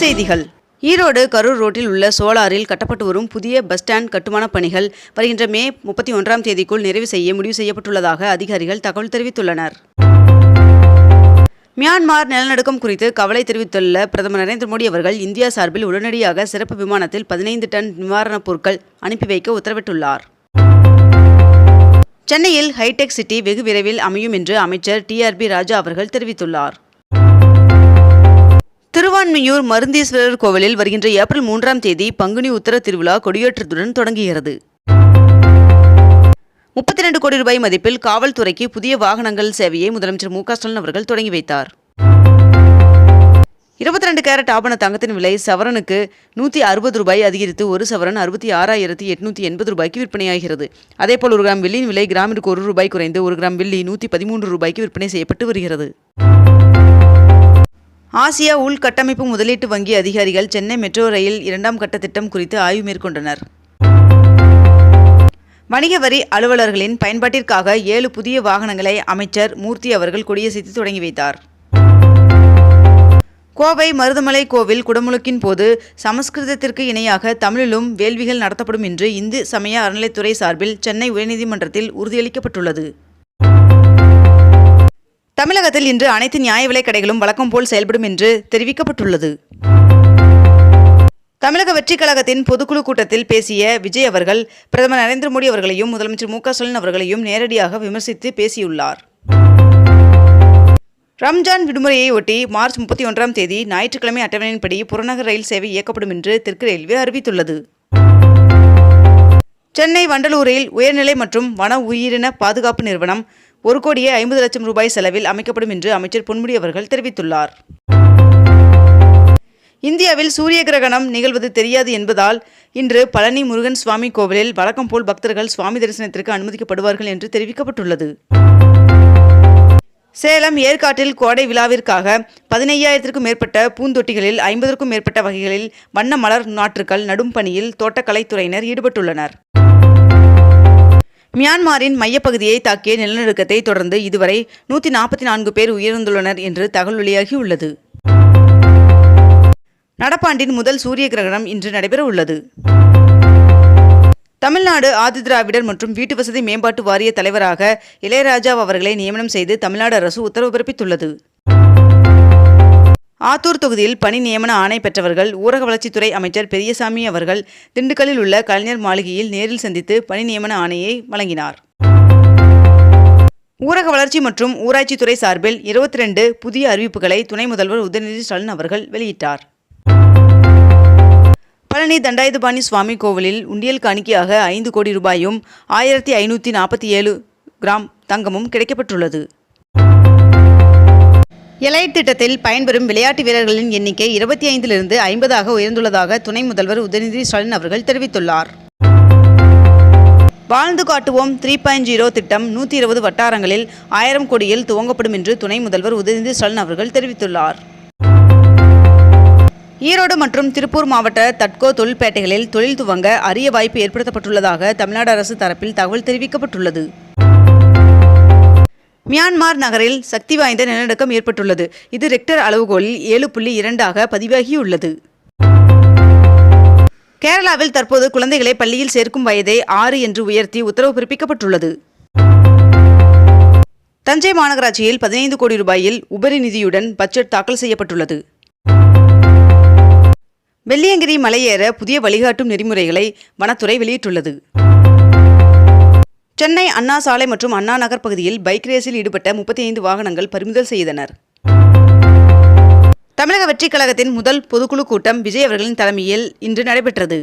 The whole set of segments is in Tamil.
செய்திகள். ஈரோடு கரூர் ரோட்டில் உள்ள சோலாரில் கட்டப்பட்டு வரும் புதிய பஸ் ஸ்டாண்ட் கட்டுமானப் பணிகள் வருகின்ற மே முப்பத்தி ஒன்றாம் தேதிக்குள் நிறைவு செய்ய முடிவு செய்யப்பட்டுள்ளதாக அதிகாரிகள் தகவல் தெரிவித்துள்ளனர். மியான்மர் நிலநடுக்கம் குறித்து கவலை தெரிவித்துள்ள பிரதமர் நரேந்திர மோடி அவர்கள் இந்தியா சார்பில் உடனடியாக சிறப்பு விமானத்தில் பதினைந்து டன் நிவாரணப் பொருட்கள் அனுப்பி வைக்க உத்தரவிட்டுள்ளார். சென்னையில் ஹைடெக் சிட்டி வெகு விரைவில் அமையும் என்று அமைச்சர் டிஆர்பி ராஜா அவர்கள் தெரிவித்துள்ளார். திருவான்மியூர் மருந்தீஸ்வரர் கோவிலில் வருகின்ற ஏப்ரல் மூன்றாம் தேதி பங்குனி உத்தர திருவிழா கொடியேற்றத்துடன் தொடங்குகிறது. முப்பத்தி ரெண்டு கோடி ரூபாய் மதிப்பில் காவல்துறைக்கு புதிய வாகனங்கள் சேவையை முதலமைச்சர் மு ஸ்டாலின் அவர்கள் தொடங்கி வைத்தார். இருபத்தி ரெண்டு கேரட் ஆபண தங்கத்தின் விலை சவரனுக்கு நூற்றி அறுபது ரூபாய் அதிகரித்து ஒரு சவரன் அறுபத்தி ஆறாயிரத்தி எட்நூற்றி எண்பது ரூபாய்க்கு விற்பனையாகிறது. அதேபோல் ஒரு கிராம் வெள்ளியின் விலை கிராமிற்கு ஒரு ரூபாய் குறைந்து ஒரு கிராம் வெள்ளி நூற்றி பதிமூன்று ரூபாய்க்கு விற்பனை செய்யப்பட்டு வருகிறது. ஆசியா உள்கட்டமைப்பு முதலீட்டு வங்கி அதிகாரிகள் சென்னை மெட்ரோ ரயில் இரண்டாம் கட்ட திட்டம் குறித்து ஆய்வு மேற்கொண்டனர். வணிக வரி அலுவலர்களின் பயன்பாட்டிற்காக ஏழு புதிய வாகனங்களை அமைச்சர் மூர்த்தி அவர்கள் கொடியசைத்து தொடங்கி வைத்தார். கோவை மருதமலை கோவில் குடமுழுக்கின் போது சமஸ்கிருதத்திற்கு இணையாக தமிழிலும் வேள்விகள் நடத்தப்படும் என்று இந்து சமய அறநிலைத்துறை சார்பில் சென்னை உயர்நீதிமன்றத்தில் உறுதியளிக்கப்பட்டுள்ளது. தமிழகத்தில் இன்று அனைத்து நியாய விலைக் கடைகளும் வழக்கம் போல் செயல்படும் என்று தெரிவிக்கப்பட்டுள்ளது. தமிழக வெற்றிக் கழகத்தின் பொதுக்குழு கூட்டத்தில் பேசிய விஜய் அவர்கள் பிரதமர் நரேந்திர மோடி அவர்களையும் முதலமைச்சர் மு க ஸ்டாலின் அவர்களையும் நேரடியாக விமர்சித்து பேசியுள்ளார். ரம்ஜான் விடுமுறையை ஒட்டி மார்ச் முப்பத்தி ஒன்றாம் தேதி ஞாயிற்றுக்கிழமை அட்டவணையின்படி புறநகர் ரயில் சேவை இயக்கப்படும் என்று தெற்கு ரயில்வே அறிவித்துள்ளது. சென்னை வண்டலூரில் உயர்நிலை மற்றும் வன உயிரின பாதுகாப்பு நிறுவனம் ஒரு கோடியே ஐம்பது லட்சம் ரூபாய் செலவில் அமைக்கப்படும் என்று அமைச்சர் பொன்முடி அவர்கள் தெரிவித்துள்ளார். இந்தியாவில் சூரிய கிரகணம் நிகழ்வது தெரியாது என்பதால் இன்று பழனி முருகன் சுவாமி கோவிலில் வழக்கம் போல் பக்தர்கள் சுவாமி தரிசனத்திற்கு அனுமதிக்கப்படுவார்கள் என்று தெரிவிக்கப்பட்டுள்ளது. சேலம் ஏற்காட்டில் கோடை விழாவிற்காக பதினையாயிரத்திற்கும் மேற்பட்ட பூந்தொட்டிகளில் ஐம்பதற்கும் மேற்பட்ட வகைகளில் வண்ண மலர் நாற்றுக்கள் நடும் பணியில் தோட்டக்கலைத்துறையினர் ஈடுபட்டுள்ளனர். மியான்மரின் மையப்பகுதியை தாக்கிய நிலநடுக்கத்தை தொடர்ந்து இதுவரை நூற்றி நாற்பத்தி நான்கு பேர் உயிரிழந்துள்ளனர் என்று தகவல் வெளியாகியுள்ளது. நடப்பாண்டின் முதல் சூரிய கிரகணம் இன்று நடைபெற உள்ளது தமிழ்நாடு ஆதிதிராவிடர் மற்றும் வீட்டு வசதி மேம்பாட்டு வாரிய தலைவராக இளையராஜா அவர்களை நியமனம் செய்து தமிழ்நாடு அரசு உத்தரவு பிறப்பித்துள்ளது. ஆத்தூர் தொகுதியில் பணி நியமன ஆணை பெற்றவர்கள் ஊரக வளர்ச்சித்துறை அமைச்சர் பெரியசாமி அவர்கள் திண்டுக்கல்லில் உள்ள கலைஞர் மாளிகையில் நேரில் சந்தித்து பணி நியமன ஆணையை வழங்கினார். ஊரக வளர்ச்சி மற்றும் ஊராட்சித்துறை சார்பில் இருபத்தி ரெண்டு புதிய அறிவிப்புகளை துணை முதல்வர் உதயநிதி ஸ்டாலின் அவர்கள் வெளியிட்டார். பழனி தண்டாயுதபாணி சுவாமி கோவிலில் உண்டியல் காணிக்கையாக ஐந்து கோடி ரூபாயும் ஆயிரத்தி ஐநூற்றி நாற்பத்தி ஏழு கிராம் தங்கமும் கிடைக்கப்பட்டுள்ளது எலைட் திட்டத்தில் பயன்பெறும் விளையாட்டு வீரர்களின் எண்ணிக்கை இருபத்தி ஐந்திலிருந்து ஐம்பதாக உயர்ந்துள்ளதாக துணை முதல்வர் உதயநிதி ஸ்டாலின் அவர்கள் தெரிவித்துள்ளார். வாழ்ந்து காட்டுவோம் த்ரீ பாயிண்ட் ஜீரோ திட்டம் நூற்றி இருபது வட்டாரங்களில் ஆயிரம் கோடியில் துவங்கப்படும் என்று துணை முதல்வர் உதயநிதி ஸ்டாலின் அவர்கள் தெரிவித்துள்ளார். ஈரோடு மற்றும் திருப்பூர் மாவட்ட தட்கோ தொழில்பேட்டைகளில் தொழில் துவங்க அரிய வாய்ப்பு ஏற்படுத்தப்பட்டுள்ளதாக தமிழ்நாடு அரசு தரப்பில் தகவல் தெரிவிக்கப்பட்டுள்ளது. மியான்மார் நகரில் சக்தி வாய்ந்த நிலநடுக்கம் ஏற்பட்டுள்ளது. இது ரெக்டர் அளவுகோலில் ஏழு புள்ளி இரண்டாக பதிவாகியுள்ளது. கேரளாவில் தற்போது குழந்தைகளை பள்ளியில் சேர்க்கும் வயதை ஆறு என்று உயர்த்தி உத்தரவு பிறப்பிக்கப்பட்டுள்ளது. தஞ்சை மாநகராட்சியில் பதினைந்து கோடி ரூபாயில் உபரி நிதியுடன் பட்ஜெட் தாக்கல் செய்யப்பட்டுள்ளது. வெள்ளியங்கிரி மலையேற புதிய வழிகாட்டும் நெறிமுறைகளை வனத்துறை வெளியிட்டுள்ளது. சென்னை அண்ணா சாலை மற்றும் அண்ணா நகர் பகுதியில் பைக் ரேஸில் ஈடுபட்ட முப்பத்தி ஐந்து வாகனங்கள் பறிமுதல் செய்தனர். தமிழக வெற்றிக் கழகத்தின் முதல் பொதுக்குழு கூட்டம் விஜய் அவர்களின் தலைமையில் இன்று நடைபெற்றது.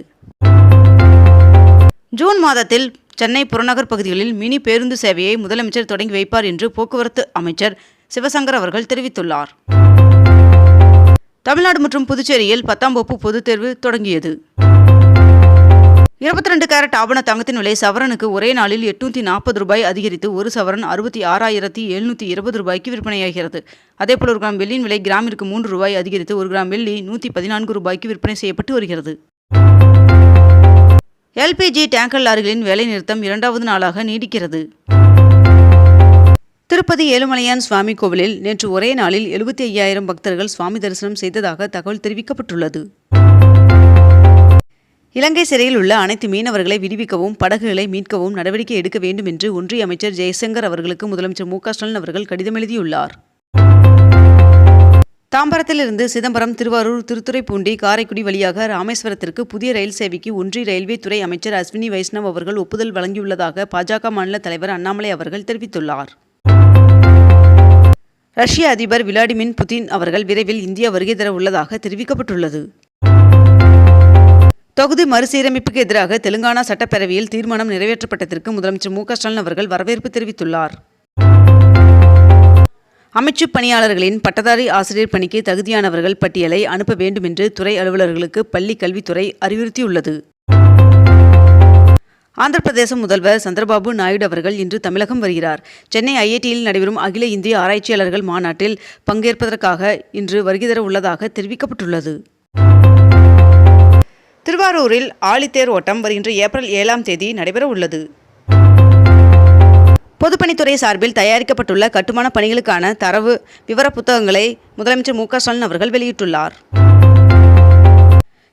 ஜூன் மாதத்தில் சென்னை புறநகர் பகுதிகளில் மினி பேருந்து சேவையை முதலமைச்சர் தொடங்கி வைப்பார் என்று போக்குவரத்து அமைச்சர் சிவசங்கர் அவர்கள் தெரிவித்துள்ளார். தமிழ்நாடு மற்றும் புதுச்சேரியில் பத்தாம் வகுப்பு பொதுத் தேர்வு தொடங்கியது. இருபத்தி ரெண்டு கேரட் ஆபண தங்கத்தின் விலை சவரனுக்கு ஒரே நாளில் எட்நூற்றி நாற்பது ரூபாய் அதிகரித்து ஒரு சவரன் அறுபத்தி ஆறாயிரத்தி எழுநூற்றி இருபது ரூபாய்க்கு விற்பனையாகிறது. அதேபோல் ஒரு கிராம் வெள்ளியின் விலை கிராமிற்கு மூன்று ரூபாய் அதிகரித்து ஒரு கிராம் வெள்ளி நூற்றி பதினான்கு ரூபாய்க்கு விற்பனை செய்யப்பட்டு வருகிறது. எல்பிஜி டேங்கர் லாரிகளின் வேலை நிறுத்தம் இரண்டாவது நாளாக நீடிக்கிறது. திருப்பதி ஏழுமலையான் சுவாமி கோவிலில் நேற்று ஒரே நாளில் எழுபத்தி ஐயாயிரம் பக்தர்கள் சுவாமி தரிசனம் செய்ததாக தகவல் தெரிவிக்கப்பட்டுள்ளது. இலங்கை சிறையில் உள்ள அனைத்து மீனவர்களை விடுவிக்கவும் படகுகளை மீட்கவும் நடவடிக்கை எடுக்க வேண்டும் என்று ஒன்றிய அமைச்சர் ஜெயசங்கர் அவர்களுக்கு முதலமைச்சர் மு ஸ்டாலின் அவர்கள் கடிதம் எழுதியுள்ளார். தாம்பரத்திலிருந்து சிதம்பரம் திருவாரூர் திருத்துறைப்பூண்டி காரைக்குடி வழியாக ராமேஸ்வரத்திற்கு புதிய ரயில் சேவைக்கு ஒன்றிய ரயில்வே துறை அமைச்சர் அஸ்வினி வைஷ்ணவ் அவர்கள் ஒப்புதல் வழங்கியுள்ளதாக பாஜக மாநில தலைவர் அண்ணாமலை அவர்கள் தெரிவித்துள்ளார். ரஷ்ய அதிபர் விளாடிமிர் புதின் அவர்கள் விரைவில் இந்தியா வருகை தர உள்ளதாக தெரிவிக்கப்பட்டுள்ளது. தொகுதி மறுசீரமைப்புக்கு எதிராக தெலுங்கானா சட்டப்பேரவையில் தீர்மானம் நிறைவேற்றப்பட்டதற்கு முதலமைச்சர் மு க ஸ்டாலின் அவர்கள் வரவேற்பு தெரிவித்துள்ளார். அமைச்சு பணியாளர்களின் பட்டதாரி ஆசிரியர் பணிக்கு தகுதியானவர்கள் பட்டியலை அனுப்ப வேண்டும் என்று துறை அலுவலர்களுக்கு பள்ளி கல்வித்துறை அறிவுறுத்தியுள்ளது. ஆந்திர பிரதேச முதல்வர் சந்திரபாபு நாயுடு அவர்கள் இன்று தமிழகம் வருகிறார். சென்னை ஐஐடியில் நடைபெறும் அகில இந்திய ஆராய்ச்சியாளர்கள் மாநாட்டில் பங்கேற்பதற்காக இன்று வருகை தர உள்ளதாக தெரிவிக்கப்பட்டுள்ளது. திருவாரூரில் ஆழித்தேர் ஓட்டம் வருகின்ற ஏப்ரல் ஏழாம் தேதி நடைபெற உள்ளது. பொதுப்பணித்துறை சார்பில் தயாரிக்கப்பட்டுள்ள கட்டுமான பணிகளுக்கான தரவு விவர புத்தகங்களை முதலமைச்சர் மு க ஸ்டாலின் அவர்கள் வெளியிட்டுள்ளார்.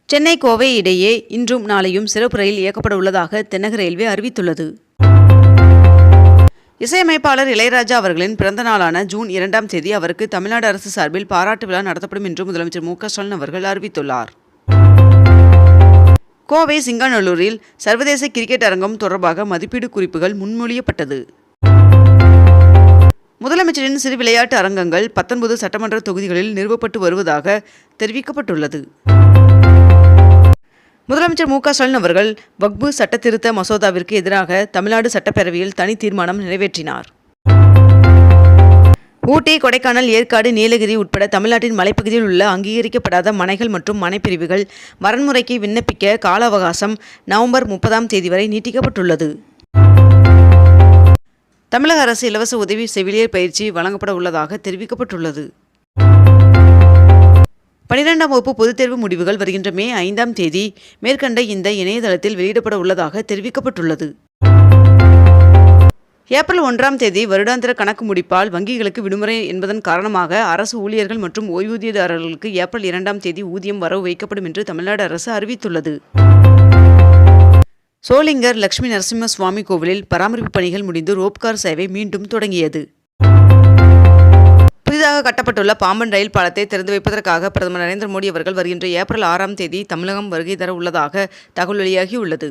சென்னை கோவை இடையே இன்றும் நாளையும் சிறப்பு ரயில் இயக்கப்பட உள்ளதாக தென்னக ரயில்வே அறிவித்துள்ளது. இசையமைப்பாளர் இளையராஜா அவர்களின் பிறந்த நாளான ஜூன் இரண்டாம் தேதி அவருக்கு தமிழ்நாடு அரசு சார்பில் பாராட்டு விழா நடத்தப்படும் என்று முதலமைச்சர் மு க ஸ்டாலின் அவர்கள் அறிவித்துள்ளார். கோவை சிங்காநல்லூரில் சர்வதேச கிரிக்கெட் அரங்கம் தொடர்பாக மதிப்பீடு குறிப்புகள் முன்மொழியப்பட்டது. முதலமைச்சரின் சிறு விளையாட்டு அரங்கங்கள் பத்தொன்பது சட்டமன்ற தொகுதிகளில் நிறுவப்பட்டு வருவதாக தெரிவிக்கப்பட்டுள்ளது. முதலமைச்சர் மு க ஸ்டாலின் அவர்கள் வக்பு சட்டத்திருத்த மசோதாவிற்கு எதிராக தமிழ்நாடு சட்டப்பேரவையில் தனி தீர்மானம் நிறைவேற்றினார். ஊட்டி கொடைக்கானல் ஏற்காடு நீலகிரி உட்பட தமிழ்நாட்டின் மலைப்பகுதியில் உள்ள அங்கீகரிக்கப்படாத மனைகள் மற்றும் மனைப்பிரிவுகள் வரன்முறைக்கு விண்ணப்பிக்க கால அவகாசம் நவம்பர் முப்பதாம் தேதி வரை நீட்டிக்கப்பட்டுள்ளது. தமிழக அரசு இலவச உதவி செவிலியர் பயிற்சி வழங்கப்பட உள்ளதாக தெரிவிக்கப்பட்டுள்ளது. பனிரெண்டாம் வகுப்பு பொதுத் தேர்வு முடிவுகள் வருகின்ற மே ஐந்தாம் தேதி மேற்கண்ட இந்த இணையதளத்தில் வெளியிடப்பட உள்ளதாக தெரிவிக்கப்பட்டுள்ளது. ஏப்ரல் ஒன்றாம் தேதி வருடாந்திர கணக்கு முடிப்பால் வங்கிகளுக்கு விடுமுறை என்பதன் காரணமாக அரசு ஊழியர்கள் மற்றும் ஓய்வூதியதாரர்களுக்கு ஏப்ரல் இரண்டாம் தேதி ஊதியம் வரவு வைக்கப்படும் என்று தமிழ்நாடு அரசு அறிவித்துள்ளது. சோளிங்கர் லட்சுமி நரசிம்ம சுவாமி கோவிலில் பராமரிப்பு பணிகள் முடிந்து ரோப்கார் சேவை மீண்டும் தொடங்கியது. புதிதாக கட்டப்பட்டுள்ள பாம்பன் ரயில் பாலத்தை திறந்து வைப்பதற்காக பிரதமர் நரேந்திர மோடி அவர்கள் வருகின்ற ஏப்ரல் ஆறாம் தேதி தமிழகம் வருகை தர உள்ளதாக தகவல் வெளியாகியுள்ளது.